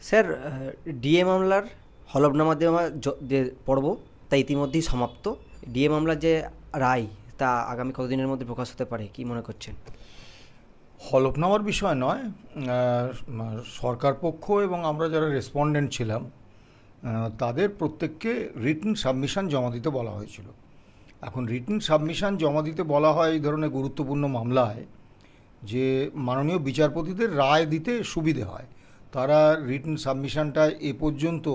Sir DA মামলার হলফনামা দেওয়া য- পর্ব তা ইতিমধ্যেই সমাপ্ত। ডিএ মামলার যে রায়, তা আগামী কতদিনের মধ্যে প্রকাশ হতে পারে, কি মনে করছেন? হলফনামার বিষয় নয় সরকার পক্ষ এবং আমরা যারা রেসপন্ডেন্ট ছিলাম তাদের প্রত্যেককে রিটার্ন সাবমিশন জমা দিতে বলা হয়েছিল। এখন রিটার্ন সাবমিশন জমা দিতে বলা হয় এই ধরনের গুরুত্বপূর্ণ মামলায়, যে মাননীয় বিচারপতিদের রায় দিতে সুবিধে হয়। তারা রিটার্ন সাবমিশনটা এ পর্যন্ত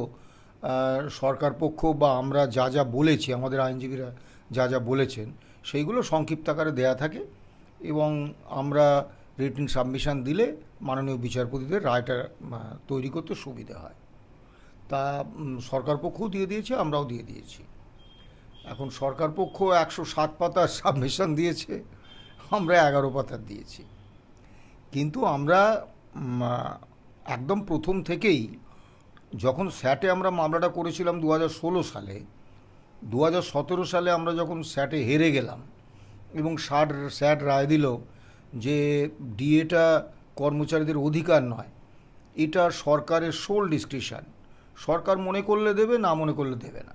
সরকার পক্ষ বা আমরা যা যা বলেছি, আমাদের আইনজীবীরা যা যা বলেছেন, সেইগুলো সংক্ষিপ্ত আকারে দেয়া থাকে এবং আমরা রিটার্ন সাবমিশন দিলে মাননীয় বিচারপতিদের রায়টা তৈরি করতে সুবিধে হয়। তা সরকার পক্ষও দিয়ে দিয়েছে, আমরাও দিয়ে দিয়েছি। এখন সরকার পক্ষ একশো সাত পাতার সাবমিশন দিয়েছে, আমরা এগারো পাতার দিয়েছি। কিন্তু আমরা একদম প্রথম থেকেই যখন স্যাটে আমরা মামলাটা করেছিলাম দু সালে দু সালে আমরা যখন স্যাটে হেরে গেলাম এবং স্যাট স্যাট রায় দিল যে ডিএটা কর্মচারীদের অধিকার নয়, এটা সরকারের সোল ডিসক্রিপশান সরকার মনে করলে দেবে, না মনে করলে দেবে না।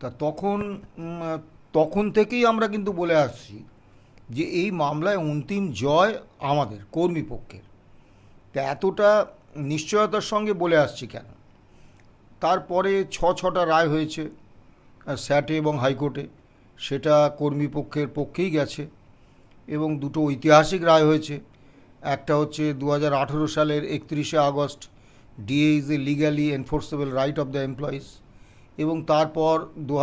তা তখন তখন থেকেই আমরা কিন্তু বলে আসছি যে এই মামলায় অন্তিম জয় আমাদের কর্মী পক্ষের। তা এতটা নিশ্চয়তার সঙ্গে বলে আসছি কেন? তারপরে ছ ছটা রায় হয়েছে স্যাটে এবং হাইকোর্টে। সেটা কর্মী পক্ষের পক্ষেই গেছে এবং দুটো ঐতিহাসিক রায় হয়েছে। একটা হচ্ছে দু হাজার আঠেরো সালের একত্রিশে August DA is a legally enforceable right of the employees এবং তারপর দু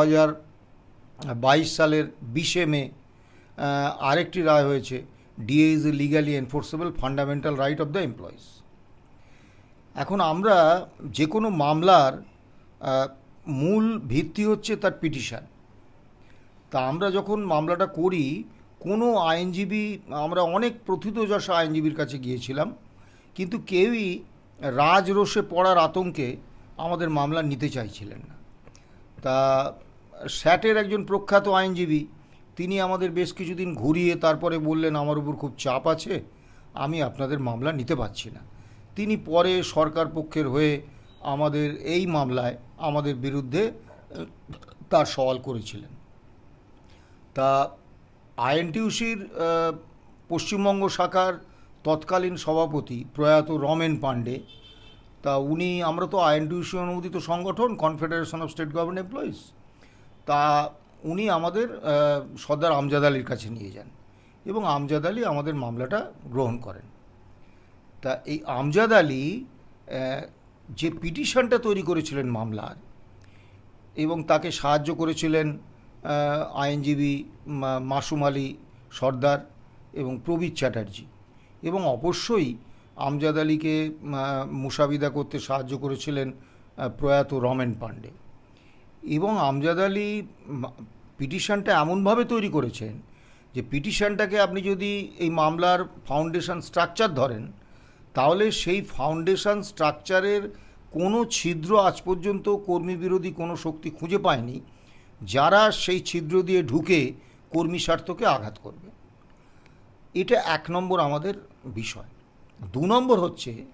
বাইশ সালের বিশে মে আরেকটি রায় হয়েছে DA is a legally enforceable fundamental right of the employees এখন আমরা যে কোনো মামলার মূল ভিত্তি হচ্ছে তার পিটিশন। তা আমরা যখন মামলাটা করি, কোনো আইনজীবী, আমরা অনেক প্রথিতযশা আইনজীবীর কাছে গিয়েছিলাম, কিন্তু কেউই রাজরোষে পড়ার আতঙ্কে আমাদের মামলা নিতে চাইছিলেন না। তা স্যাটের একজন প্রখ্যাত আইনজীবী তিনি আমাদের বেশ কিছুদিন ঘুরিয়ে তারপরে বললেন, আমার উপর খুব চাপ আছে, আমি আপনাদের মামলা নিতে পারছি না। তিনি পরে সরকার পক্ষের হয়ে আমাদের এই মামলায় আমাদের বিরুদ্ধে তার সওয়াল করেছিলেন। তা আইএনটিউসির পশ্চিমবঙ্গ শাখার তৎকালীন সভাপতি প্রয়াত রমেন পাণ্ডে, তা উনি, আমরা তো আইএনটিউসি অনুমোদিত সংগঠন confederation of state government employees তা উনি আমাদের সর্দার আমজাদ আলীর কাছে নিয়ে যান এবং আমজাদ আলী আমাদের মামলাটা গ্রহণ করেন। তা এই আমজাদ আলী যে পিটিশনটা তৈরি করেছিলেন মামলার এবং তাকে সাহায্য করেছিলেন আইনজীবী মাসুম আলী সর্দার এবং প্রবীর চ্যাটার্জি এবং অবশ্যই আমজাদ আলীকে মুসাবিদা করতে সাহায্য করেছিলেন প্রয়াত রমেন পাণ্ডে। এবং আমজাদ আলী পিটিশনটা এমনভাবে তৈরি করেছেন যে পিটিশনটাকে আপনি যদি এই মামলার ফাউন্ডেশন স্ট্রাকচার ধরেন, তাহলে সেই ফাউন্ডেশন স্ট্রাকচারের কোনো ছিদ্র আজ পর্যন্ত কর্মী বিরোধী কোনো শক্তি খুঁজে পায়নি, যারা সেই ছিদ্র দিয়ে ঢুকে কর্মী স্বার্থকে আঘাত করবে। এটা এক নম্বর আমাদের বিষয়। দু নম্বর হচ্ছে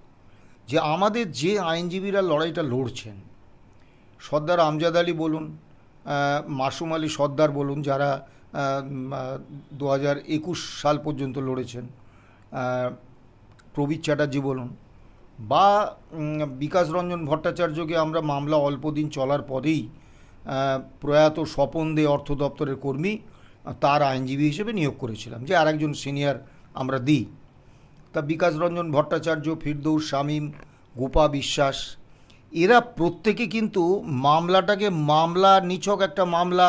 যে আমাদের যে আইনজীবীরা লড়াইটা লড়ছেন সর্দার আমজাদ আলী বলুন মাসুম আলী সর্দার বলুন, যারা দু হাজার একুশ সাল পর্যন্ত লড়েছেন প্রবীর চ্যাটার্জি বলুন, বা বিকাশ রঞ্জন ভট্টাচার্যকে আমরা মামলা অল্প দিন চলার পরেই প্রয়াত স্বপন দে অর্থ দপ্তরের কর্মী, তার আইনজীবী হিসেবে নিয়োগ করেছিলাম, যে আরেকজন সিনিয়র আমরা দিই। তা বিকাশ রঞ্জন ভট্টাচার্য, ফিরদৌস শামীম, গোপা বিশ্বাস এরা প্রত্যেকে কিন্তু মামলাটাকে মামলা নিছক একটা মামলা।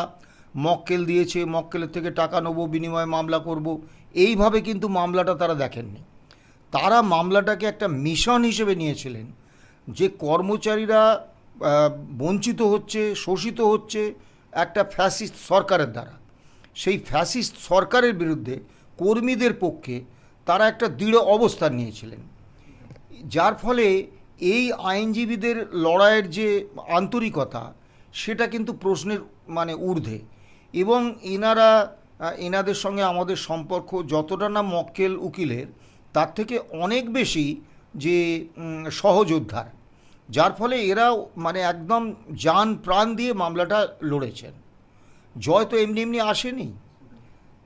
মক্কেল দিয়েছে, মক্কেলের থেকে টাকা নেব, বিনিময়ে মামলা করব। এইভাবে কিন্তু মামলাটা তারা দেখেননি। তারা মামলাটাকে একটা মিশন হিসেবে নিয়েছিলেন, যে কর্মচারীরা বঞ্চিত হচ্ছে, শোষিত হচ্ছে একটা ফ্যাসিস্ট সরকারের দ্বারা। সেই ফ্যাসিস্ট সরকারের বিরুদ্ধে কর্মীদের পক্ষে তারা একটা দৃঢ় অবস্থান নিয়েছিলেন। যার ফলে এই আইনজীবীদের লড়াইয়ের যে আন্তরিকতা, সেটা কিন্তু প্রশ্নের মানে ঊর্ধ্বে। এবং এনারা এনাদের সঙ্গে আমাদের সম্পর্ক যতটা না মক্কেল উকিলের, তার থেকে অনেক বেশি যে সহযোদ্ধার। যার ফলে এরা মানে একদম যান প্রাণ দিয়ে মামলাটা লড়েছেন। জয় তো এমনি এমনি আসেনি।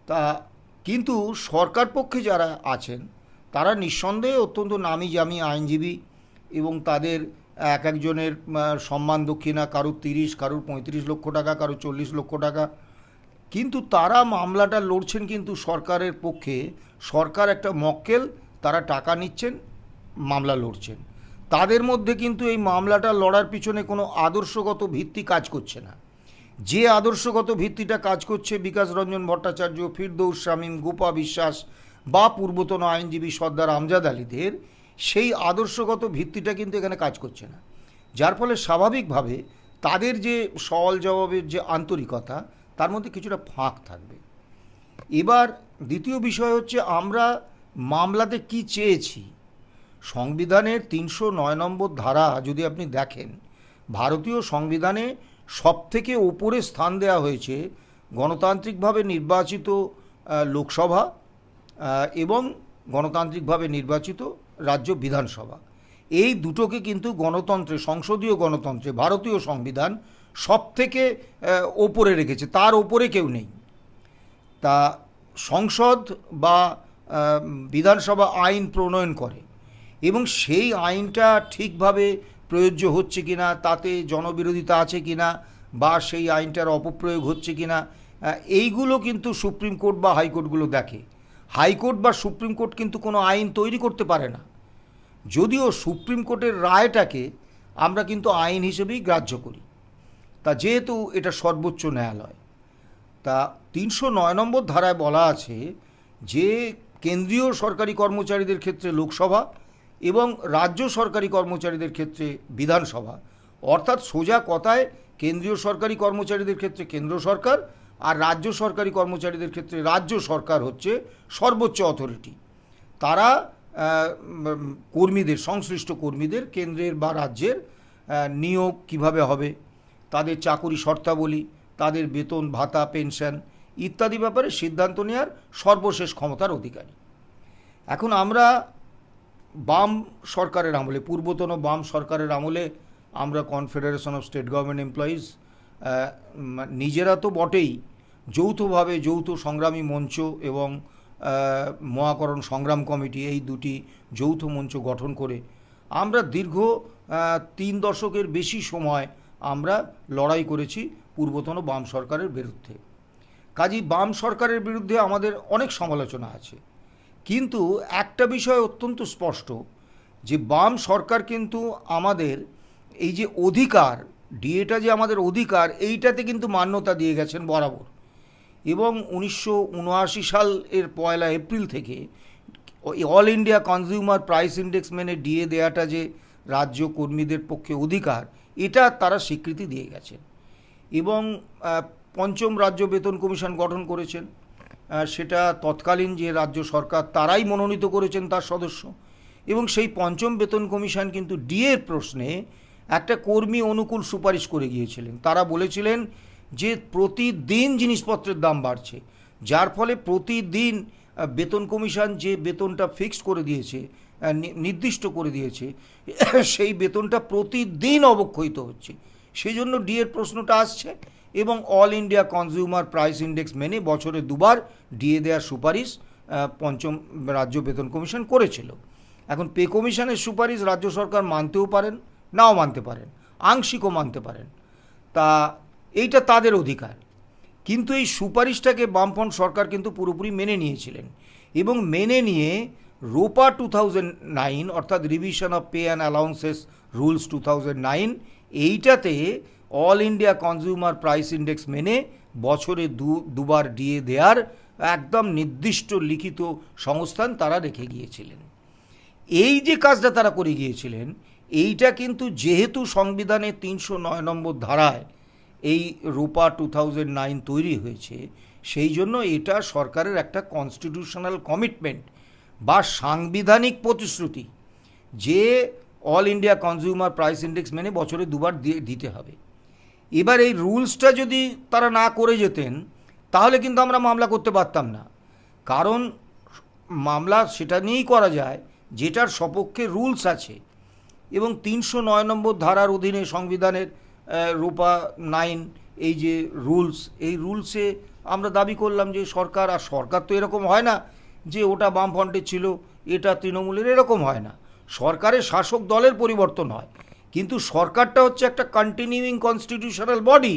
তা কিন্তু সরকার পক্ষে যারা আছেন, তারা নিঃসন্দেহে অত্যন্ত নামি জামি আইনজীবী এবং তাদের এক একজনের সম্মান দক্ষিণা, কারোর তিরিশ, কারোর পঁয়ত্রিশ লক্ষ টাকা, কারোর চল্লিশ লক্ষ টাকা। কিন্তু তারা মামলাটা লড়ছেন কিন্তু সরকারের পক্ষে। সরকার একটা মক্কেল, তারা টাকা নিচ্ছেন, মামলা লড়ছেন। তাদের মধ্যে কিন্তু এই মামলাটা লড়ার পিছনে কোনো আদর্শগত ভিত্তি কাজ করছে না। যে আদর্শগত ভিত্তিটা কাজ করছে বিকাশ রঞ্জন ভট্টাচার্য, ফিরদৌস শামীম, গোপা বিশ্বাস বা পূর্বতন আইনজীবী সর্দার আমজাদ আলীদের সেই আদর্শগত ভিত্তিটা কিন্তু এখানে কাজ করছে না। যার ফলে স্বাভাবিকভাবে তাদের যে সওয়াল জবাবের যে আন্তরিকতা, তার মধ্যে কিছুটা ফাঁক থাকবে। এবার দ্বিতীয় বিষয় হচ্ছে আমরা মামলাতে কি চেয়েছি? সংবিধানের তিনশো নয় নম্বর ধারা যদি আপনি দেখেন, ভারতীয় সংবিধানে সবথেকে ওপরে স্থান দেওয়া হয়েছে গণতান্ত্রিকভাবে নির্বাচিত লোকসভা এবং গণতান্ত্রিকভাবে নির্বাচিত রাজ্য বিধানসভা। এই দুটোকে কিন্তু গণতন্ত্রে, সংসদীয় গণতন্ত্রে, ভারতীয় সংবিধান সব থেকে ওপরে রেখেছে। তার ওপরে কেউ নেই। তা সংসদ বা বিধানসভা আইন প্রণয়ন করে এবং সেই আইনটা ঠিকভাবে প্রযোজ্য হচ্ছে কি না তাতে জনবিরোধিতা আছে কি না বা সেই আইনটার অপপ্রয়োগ হচ্ছে কি না এইগুলো কিন্তু সুপ্রিম কোর্ট বা হাইকোর্টগুলো দেখে। হাইকোর্ট বা সুপ্রিম কোর্ট কিন্তু কোনো আইন তৈরি করতে পারে না। যদিও সুপ্রিম কোর্টের রায়টাকে আমরা কিন্তু আইন হিসেবেই গ্রাহ্য করি। তা যেহেতু এটা সর্বোচ্চ ন্যায়ালয়, তা তিনশো নয় নম্বর ধারায় বলা আছে যে কেন্দ্রীয় সরকারি কর্মচারীদের ক্ষেত্রে লোকসভা এবং রাজ্য সরকারি কর্মচারীদের ক্ষেত্রে বিধানসভা, অর্থাৎ সোজা কথায় কেন্দ্রীয় সরকারি কর্মচারীদের ক্ষেত্রে কেন্দ্র সরকার আর রাজ্য সরকারি কর্মচারীদের ক্ষেত্রে রাজ্য সরকার হচ্ছে সর্বোচ্চ অথরিটি। তারা কর্মীদের, সংশ্লিষ্ট কর্মীদের, কেন্দ্রের বা রাজ্যের নিয়োগ কীভাবে হবে, তাদের চাকুরি শর্তাবলী, তাদের বেতন, ভাতা, পেনশন ইত্যাদি ব্যাপারে সিদ্ধান্ত নেওয়ার সর্বশেষ ক্ষমতার অধিকারী। এখন আমরা বাম সরকারের আমলে, পূর্বতন বাম সরকারের আমলে আমরা confederation of state government employees নিজেরা তো বটেই যৌথভাবে যৌথ সংগ্রামী মঞ্চ এবং মহাকরণ সংগ্রাম কমিটি এই দুটি যৌথ মঞ্চ গঠন করে আমরা দীর্ঘ তিন দশকের বেশি সময় আমরা লড়াই করেছি পূর্বতন বাম সরকারের বিরুদ্ধে। কাজী বাম সরকারের বিরুদ্ধে আমাদের অনেক সমালোচনা আছে। কিন্তু একটা বিষয় অত্যন্ত স্পষ্ট, যে বাম সরকার কিন্তু আমাদের এই যে অধিকার ডিএটা যে আমাদের অধিকার, এইটাতে কিন্তু মান্যতা দিয়ে গেছেন বরাবর। এবং উনিশশো উনআশি সাল এর পয়লা এপ্রিল থেকে all India consumer price index মেনে ডিএ দেওয়াটা যে রাজ্য কর্মীদের পক্ষে অধিকার, এটা তারা স্বীকৃতি দিয়ে গেছেন। এবং পঞ্চম রাজ্য বেতন কমিশন গঠন করেছেন। সেটা তৎকালীন যে রাজ্য সরকার তারাই মনোনীত করেছেন তার সদস্য। এবং সেই পঞ্চম বেতন কমিশন কিন্তু ডিএর প্রশ্নে একটা কর্মী অনুকূল সুপারিশ করে গিয়েছিলেন। তারা বলেছিলেন যে প্রতিদিন জিনিসপত্রের দাম বাড়ছে, যার ফলে প্রতিদিন বেতন কমিশন যে বেতনটা ফিক্সড করে দিয়েছে নির্দিষ্ট করে দিয়েছে, সেই বেতনটা প্রতিদিন অবক্ষয়িত হচ্ছে। সেই জন্য ডিএর প্রশ্নটা আসছে এবং all India consumer price index মেনে বছরে দুবার ডিএ দেওয়ার সুপারিশ পঞ্চম রাজ্য বেতন কমিশন করেছিল। এখন পে কমিশনের সুপারিশ রাজ্য সরকার মানতেও পারেন, নাও মানতে পারেন, আংশিকও মানতে পারেন। তা এইটা তাদের অধিকার। কিন্তু এই সুপারিশটাকে বামফ্রন্ট সরকার কিন্তু পুরোপুরি মেনে নিয়েছিলেন এবং মেনে নিয়ে রোপা টু নাইন অর্থাৎ revision of pay and allowances rules two nine এইটাতে all India consumer price index মেনে বছরে দু, দুবার ডিএ দেওয়ার একদম নির্দিষ্ট লিখিত সংস্থান তারা রেখে গিয়েছিলেন। এই যে কাজটা তারা করে গিয়েছিলেন, এইটা কিন্তু যেহেতু সংবিধানে তিনশো নয় নম্বর ধারায় এই রূপা টু তৈরি হয়েছে, সেই জন্য এটা সরকারের একটা কনস্টিটিউশনাল কমিটমেন্ট বা সাংবিধানিক প্রতিশ্রুতি যে all India consumer price index মেনে বছরে দুবার দিয়ে দিতে হবে। এবার এই রুলসটা যদি তারা না করে যেতেন, তাহলে কিন্তু আমরা মামলা করতে পারতাম না। কারণ মামলা সেটা নিয়েই করা যায় যেটার সপক্ষে রুলস আছে এবং তিনশো নয় নম্বর ধারার অধীনে সংবিধানের রূপা নাইন, এই যে রুলস, এই রুলসে আমরা দাবি করলাম যে সরকার, আর সরকার তো এরকম হয় না যে ওটা বামফ্রন্টের ছিল, এটা তৃণমূলের এরকম হয় না। সরকারের শাসক দলের পরিবর্তন হয়। কিন্তু সরকারটা হচ্ছে একটা কন্টিনিউইং কনস্টিটিউশনাল বডি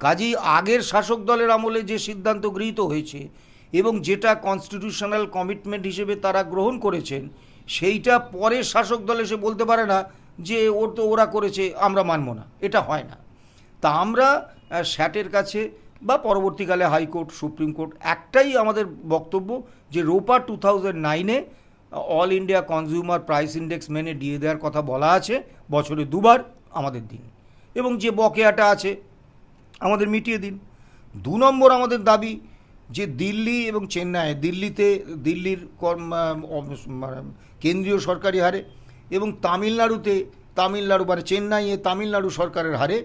কাজেই আগের শাসক দলের আমলে যে সিদ্ধান্ত গৃহীত হয়েছে এবং যেটা কনস্টিটিউশনাল কমিটমেন্ট হিসেবে তারা গ্রহণ করেছেন, সেইটা পরের শাসক দল এসে বলতে পারে না যে ওর তো ওরা করেছে, আমরা মানব না। এটা হয় না। তা আমরা স্যাটের কাছে বা পরবর্তীকালে হাইকোর্ট, সুপ্রিম কোর্ট, একটাই আমাদের বক্তব্য যে রোপা টু থাউজেন্ড নাইনে all India consumer price index মেনে দিয়ে দেওয়ার কথা বলা আছে, বছরে দুবার আমাদের দিন। এবং যে বকেয়াটা আছে, আমাদের মিটিয়ে দিন। দু নম্বর আমাদের দাবি যে দিল্লি এবং চেন্নাই, দিল্লিতে, দিল্লির কর্ম মানে কেন্দ্রীয় সরকারি হারে এবং তামিলনাড়ুতে, তামিলনাড়ু মানে চেন্নাইয়ে তামিলনাড়ু সরকারের হারে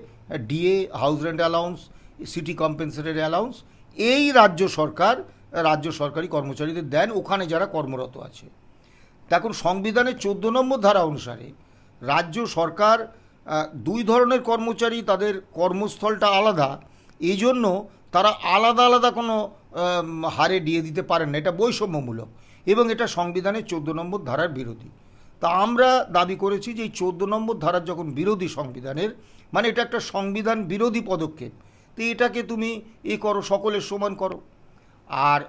DA, house rent allowance, city compensated allowance, এই রাজ্য সরকার, রাজ্য সরকারি কর্মচারীদের দেন, ওখানে যারা কর্মরত আছে। এখন সংবিধানের চোদ্দ নম্বর ধারা অনুসারে রাজ্য সরকার দুই ধরনের কর্মচারী, তাদের কর্মস্থলটা আলাদা এই জন্য তারা আলাদা আলাদা কোনো হারে দিয়ে দিতে পারেন না। এটা বৈষম্যমূলক এবং এটা সংবিধানের চোদ্দ নম্বর ধারার বিরোধী। তা আমরা দাবি করেছি যে এই চোদ্দ নম্বর ধারার যখন বিরোধী সংবিধানের মানে এটা একটা সংবিধান বিরোধী পদক্ষেপ, তো এটাকে তুমি এ করো, সকলের সমান করো। আর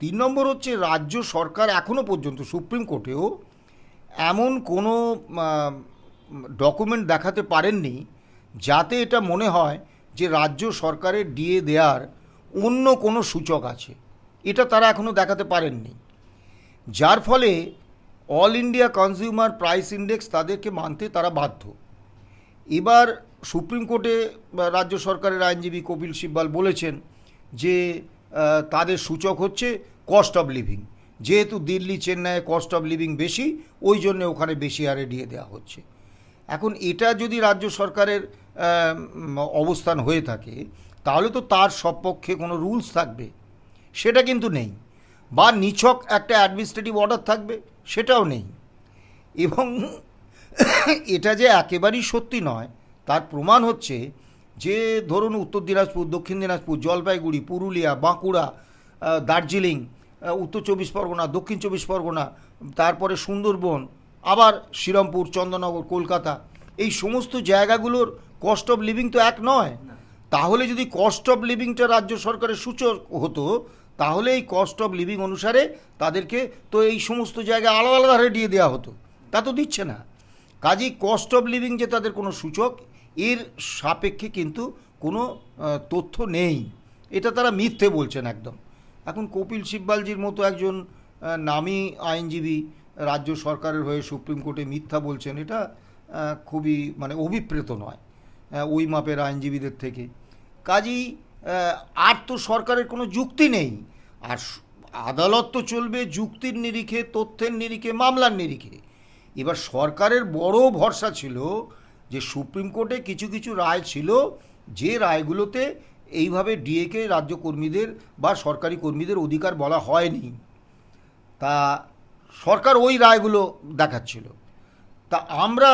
তিন নম্বর হচ্ছে রাজ্য সরকার এখনও পর্যন্ত, সুপ্রিম কোর্টেও এমন কোনো ডকুমেন্ট দেখাতে পারেননি যাতে এটা মনে হয় যে রাজ্য সরকারের ডিএ দেওয়ার অন্য কোনো সূচক আছে। এটা তারা এখনও দেখাতে পারেননি। যার ফলে all India consumer price index তাদেরকে মানতে তারা বাধ্য। এবার সুপ্রিম কোর্টে রাজ্য সরকারের আইনজীবী কপিল সিব্বাল বলেছেন যে তাদের সূচক হচ্ছে কস্ট অফ লিভিং যেহেতু দিল্লি, চেন্নাইয়ে কস্ট অফ লিভিং বেশি, ওই জন্য ওখানে বেশি হারে দিয়ে দেওয়া হচ্ছে। এখন এটা যদি রাজ্য সরকারের অবস্থান হয়ে থাকে, তাহলে তো তার সপক্ষে কোনো রুলস থাকবে। সেটা কিন্তু নেই। বা নিছক একটা অ্যাডমিনিস্ট্রেটিভ অর্ডার থাকবে। সেটাও নেই। এবং এটা যে একেবারেই সত্যি নয় তার প্রমাণ হচ্ছে যে ধরুন উত্তর দিনাজপুর দক্ষিণ দিনাজপুর জলপাইগুড়ি পুরুলিয়া বাঁকুড়া দার্জিলিং উত্তর চব্বিশ পরগনা দক্ষিণ চব্বিশ পরগনা তারপরে সুন্দরবন আবার শ্রীরামপুর চন্দননগর কলকাতা এই সমস্ত জায়গাগুলোর কস্ট অফ লিভিং তো এক নয়। তাহলে যদি কস্ট অফ লিভিংটা রাজ্য সরকারের সূচক হতো তাহলে এই কস্ট অফ লিভিং অনুসারে তাদেরকে তো এই সমস্ত জায়গায় আলাদা আলাদা হারে দিয়ে দেওয়া হতো। তা তো দিচ্ছে না। কাজেই কস্ট অফ লিভিং যে তাদের কোনো সূচক, এর সাপেক্ষে কিন্তু কোনো তথ্য নেই। এটা তারা মিথ্যে বলছেন একদম। এখন কপিল সিব্বালজির মতো একজন নামী আইনজীবী রাজ্য সরকারের হয়ে সুপ্রিম কোর্টে মিথ্যা বলছেন, এটা খুবই মানে অভিপ্রেত নয় ওই মাপের আইনজীবীদের থেকে। কাজেই আর তো সরকারের কোনো যুক্তি নেই। আর আদালত তো চলবে যুক্তির নিরিখে, তথ্যের নিরিখে, মামলার নিরিখে। এবার সরকারের বড় ভরসা ছিল যে সুপ্রিম কোর্টে কিছু কিছু রায় ছিল, যে রায়গুলোতে এইভাবে ডিএকে রাজ্য কর্মীদের বা সরকারি কর্মীদের অধিকার বলা হয়নি। তা সরকার ওই রায়গুলো দেখাচ্ছিল। তা আমরা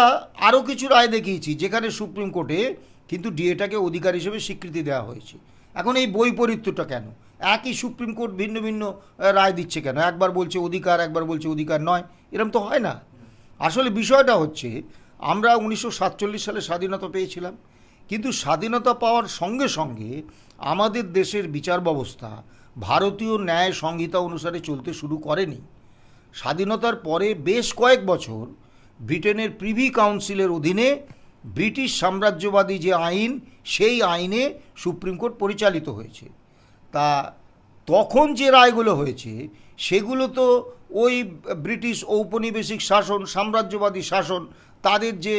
আরও কিছু রায় দেখিয়েছি, যেখানে সুপ্রিম কোর্টে কিন্তু ডিএটাকে অধিকার হিসেবে স্বীকৃতি দেওয়া হয়েছে। এখন এই বৈপরীত্যটা কেন? একই সুপ্রিম কোর্ট ভিন্ন ভিন্ন রায় দিচ্ছে কেন? একবার বলছে অধিকার, একবার বলছে অধিকার নয়। এরম তো হয় না। আসলে বিষয়টা হচ্ছে, আমরা উনিশশো সাতচল্লিশ সালে স্বাধীনতা পেয়েছিলাম। কিন্তু স্বাধীনতা পাওয়ার সঙ্গে সঙ্গে আমাদের দেশের বিচার ব্যবস্থা ভারতীয় ন্যায় সংহিতা অনুসারে চলতে শুরু করেনি। স্বাধীনতার পরে বেশ কয়েক বছর ব্রিটেনের প্রিভি কাউন্সিলের অধীনে ব্রিটিশ সাম্রাজ্যবাদী যে আইন, সেই আইনে সুপ্রিম কোর্ট পরিচালিত হয়েছে। তা তখন যে রায়গুলো হয়েছে, সেগুলো তো ওই ব্রিটিশ ঔপনিবেশিক শাসন, সাম্রাজ্যবাদী শাসন, তাদের যে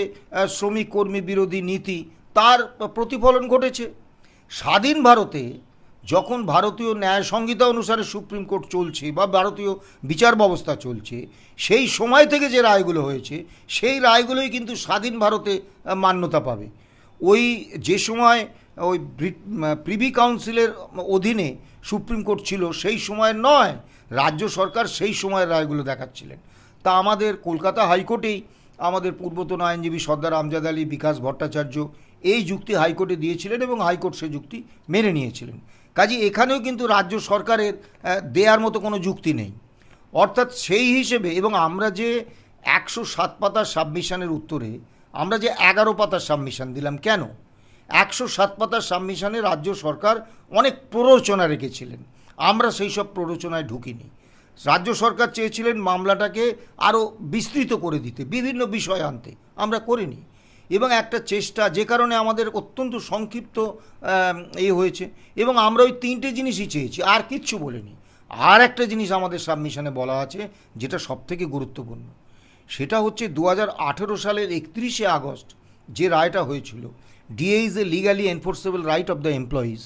শ্রমিক কর্মী বিরোধী নীতি, তার প্রতিফলন ঘটেছে। স্বাধীন ভারতে যখন ভারতীয় ন্যায় সংহিতা অনুসারে সুপ্রিম কোর্ট চলছে বা ভারতীয় বিচার ব্যবস্থা চলছে, সেই সময় থেকে যে রায়গুলো হয়েছে, সেই রায়গুলোই কিন্তু স্বাধীন ভারতে মান্যতা পাবে। ওই যে সময়, ওই প্রিভি কাউন্সিলের অধীনে সুপ্রিম কোর্ট ছিল, সেই সময় নয়, রাজ্য সরকার সেই সময়ের রায়গুলো দেখাচ্ছিলেন। তা আমাদের কলকাতা হাইকোর্টেই আমাদের পূর্বতন আইনজীবী সর্দার আমজাদ আলী, বিকাশ ভট্টাচার্য এই যুক্তি হাইকোর্টে দিয়েছিলেন এবং হাইকোর্ট সে যুক্তি মেনে নিয়েছিলেন। কাজে এখানেও কিন্তু রাজ্য সরকারের দেয়ার মতো কোনো যুক্তি নেই। অর্থাৎ সেই হিসেবে এবং আমরা যে একশো সাত পাতার সাবমিশনের উত্তরে আমরা যে এগারো পাতার সাবমিশন দিলাম কেন? একশো সাত পাতার সাবমিশনে রাজ্য সরকার অনেক প্ররোচনা রেখেছিলেন। আমরা সেই সব প্ররোচনায় ঢুকিনি। রাজ্য সরকার চেয়েছিলেন মামলাটাকে আরও বিস্তৃত করে দিতে, বিভিন্ন বিষয় আনতে। আমরা করিনি। এবং একটা চেষ্টা যে কারণে আমাদের অত্যন্ত সংক্ষিপ্ত আম, এ হয়েছে এবং আমরা ওই তিনটে জিনিসই চেয়েছি আর কিচ্ছু বলিনি। আর একটা জিনিস আমাদের সাবমিশনে বলা আছে যেটা সবথেকে গুরুত্বপূর্ণ। সেটা হচ্ছে দু হাজার আঠেরো সালের একত্রিশে আগস্ট যে রায়টা হয়েছিল DA is a legally enforceable right of the employees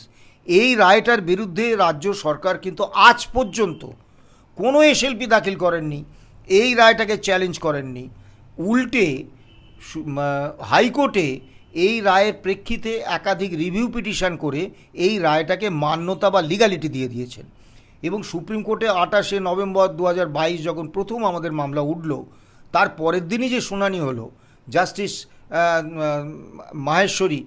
এই রায়টার বিরুদ্ধে রাজ্য সরকার কিন্তু আজ পর্যন্ত কোনো এসএলপি দাখিল করেননি এই রায়টাকে চ্যালেঞ্জ করেননি। উল্টে হাইকোর্টে এই রায়ের প্রেক্ষিতে একাধিক রিভিউ পিটিশন করে এই রায়টাকে মান্যতা বা লিগালিটি দিয়ে দিয়েছেন। এবং সুপ্রিম কোর্টে আঠাশে নভেম্বর দু হাজার বাইশ যখন প্রথম আমাদের মামলা উঠল, তার পরের দিনই যে শুনানি হলো, জাস্টিস মাহেশ্বরী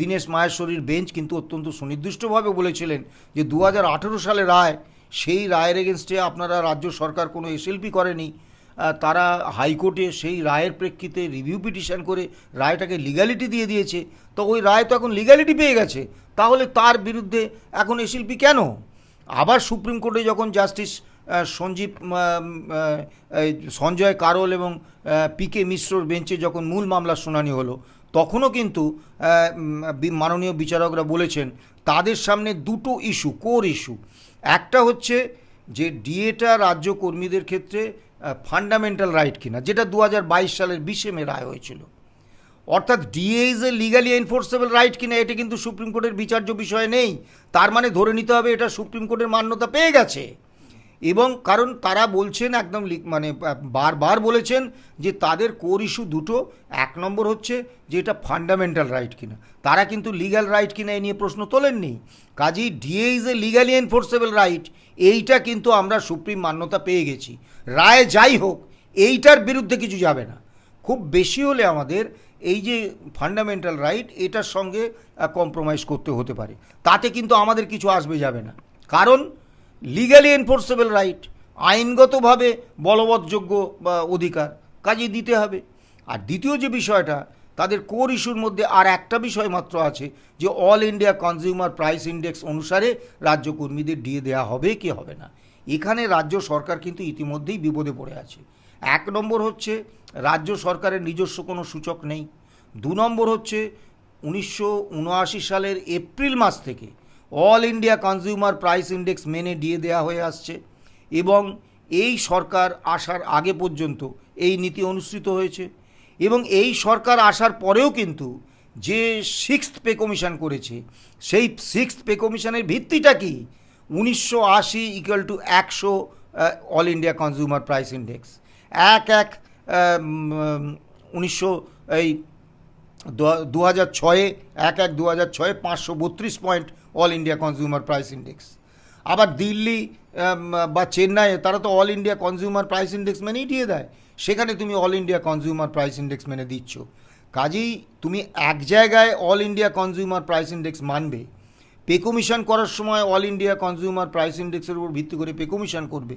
দীনেশ মাহেশ্বরীর বেঞ্চ কিন্তু অত্যন্ত সুনির্দিষ্টভাবে বলেছিলেন যে দু হাজার আঠেরো সালে রায়, সেই রায়ের এগেনস্টে আপনারা রাজ্য সরকার কোনো এসএলপি করেনি। তারা হাইকোর্টে সেই রায়ের প্রেক্ষিতে রিভিউ পিটিশন করে রায়টাকে লিগ্যালিটি দিয়ে দিয়েছে। তো ওই রায় তো এখন লিগ্যালিটি পেয়ে গেছে। তাহলে তার বিরুদ্ধে এখন এ শিল্পী কেন? আবার সুপ্রিম কোর্টে যখন জাস্টিস সঞ্জীব সঞ্জয় কারোল এবং পি কে মিশ্রর বেঞ্চে যখন মূল মামলার শুনানি হলো, তখনও কিন্তু মাননীয় বিচারকরা বলেছেন, তাদের সামনে দুটো ইস্যু কোর ইস্যু একটা হচ্ছে যে ডিএটা রাজ্য কর্মীদের ক্ষেত্রে ফান্ডামেন্টাল রাইট কিনা, যেটা দু হাজার বাইশ সালের বিশে মে রায় হয়েছিল। অর্থাৎ DA is a legally enforceable right কিনা, এটা কিন্তু সুপ্রিম কোর্টের বিচার্য বিষয় নেই। তার মানে ধরে নিতে হবে এটা সুপ্রিম কোর্টের মান্যতা পেয়ে গেছে। এবং কারণ তারা বলছেন একদম মানে বারবার বলেছেন যে তাদের কোর ইস্যু দুটো। এক নম্বর হচ্ছে যে এটা ফান্ডামেন্টাল রাইট কিনা। তারা কিন্তু লিগ্যাল রাইট কিনা এ নিয়ে প্রশ্ন তোলেননি। কাজেই DA is a legally enforceable right, এইটা কিন্তু আমরা সুপ্রিম মান্যতা পেয়ে গেছি। রায় যাই হোক, এইটার বিরুদ্ধে কিছু যাবে না। খুব বেশি হলে আমাদের এই যে ফান্ডামেন্টাল রাইট, এটার সঙ্গে কম্প্রোমাইজ করতে হতে পারে। তাতে কিন্তু আমাদের কিছু আসবে যাবে না। কারণ লিগালি এনফোর্সেবল রাইট আইনগতভাবে বলবৎযোগ্য বা অধিকার, কাজে দিতে হবে। আর দ্বিতীয় যে বিষয়টা, তাদের কোর ইস্যুর মধ্যে আর একটা বিষয় মাত্র আছে, যে all India consumer price index অনুসারে রাজ্য কর্মীদের দিয়ে দেওয়া হবে কি হবে না। এখানে রাজ্য সরকার কিন্তু ইতিমধ্যেই বিপদে পড়ে আছে। এক নম্বর হচ্ছে, রাজ্য সরকারের নিজস্ব কোনো সূচক নেই। দু নম্বর হচ্ছে, উনিশশো উনআশি সালের এপ্রিল মাস থেকে all India consumer price index মেনে দিয়ে দেওয়া হয়ে আসছে এবং এই সরকার আসার আগে পর্যন্ত এই নীতি অনুসৃত হয়েছে এবং এই সরকার আসার পরেও কিন্তু যে সিক্সথ পে কমিশন করেছে, সেই সিক্স পে কমিশনের ভিত্তিটা কি? উনিশশো আশি ইকুয়াল টু একশো all India consumer price index এক এক উনিশশো এই দু হাজার ছয়ে, এক এক দু হাজার ছয়ে পাঁচশো বত্রিশ point all India consumer price index আবার দিল্লি বা চেন্নাইয়ে তারা তো all India consumer price index মেনেই দিয়ে দেয়। সেখানে তুমি all India consumer price index মেনে দিচ্ছ। কাজেই তুমি এক জায়গায় all India consumer price index মানবে। পে কমিশন করার সময় অল ইন্ডিয়া কনজিউমার প্রাইস ইন্ডেক্সের উপর ভিত্তি করে পে কমিশন করবে।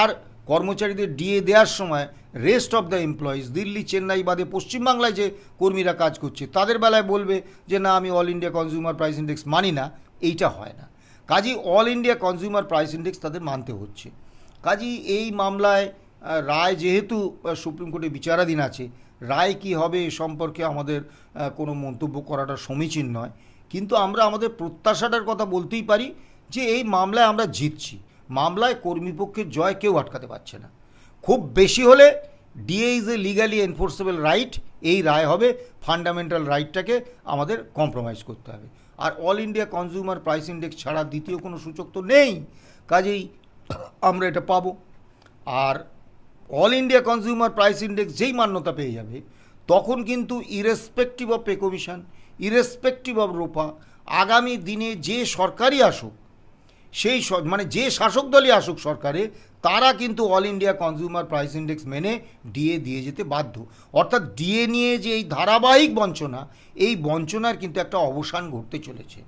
আর কর্মচারীদের ডিএ দেওয়ার সময় rest of the employees Delhi, Chennai বাদে পশ্চিমবাংলায় যে কর্মীরা কাজ করছে, তাদের বেলায় বলবে যে, না, আমি all India consumer price index মানি না। এইটা হয় না। কাজেই all India consumer price index তাদের মানতে হচ্ছে। কাজেই এই মামলায় রায় যেহেতু সুপ্রিম কোর্টে বিচারাধীন আছে, রায় কি হবে এ সম্পর্কে আমাদের কোনো মন্তব্য করাটা সমীচীন নয়। কিন্তু আমরা আমাদের প্রত্যাশাটার কথা বলতেই পারি যে, এই মামলায় আমরা জিতছি। মামলায় কর্মীপক্ষের জয় কেউ আটকাতে পারছে না। খুব বেশি হলে DA is a legally enforceable right এই রায় হবে। ফান্ডামেন্টাল রাইটটাকে আমাদের কম্প্রোমাইজ করতে হবে। আর all India consumer price index ছাড়া দ্বিতীয় কোনো সূচক তো নেই। কাজেই আমরা এটা পাবো। আর all India consumer price index যেই মান্যতা পেয়ে যাবে, তখন কিন্তু irrespective of pay commission irrespective of ROPA আগামী দিনে যে সরকারই আসুক সেই মানে যে শাসক দলই আসুক সরকারে, তারা কিন্তু all India consumer price index মেনে ডিএ দিয়ে যেতে বাধ্য। অর্থাৎ ডিএ নিয়ে যে এই ধারাবাহিক বঞ্চনা, এই বঞ্চনার কিন্তু একটা অবসান ঘটতে চলেছে।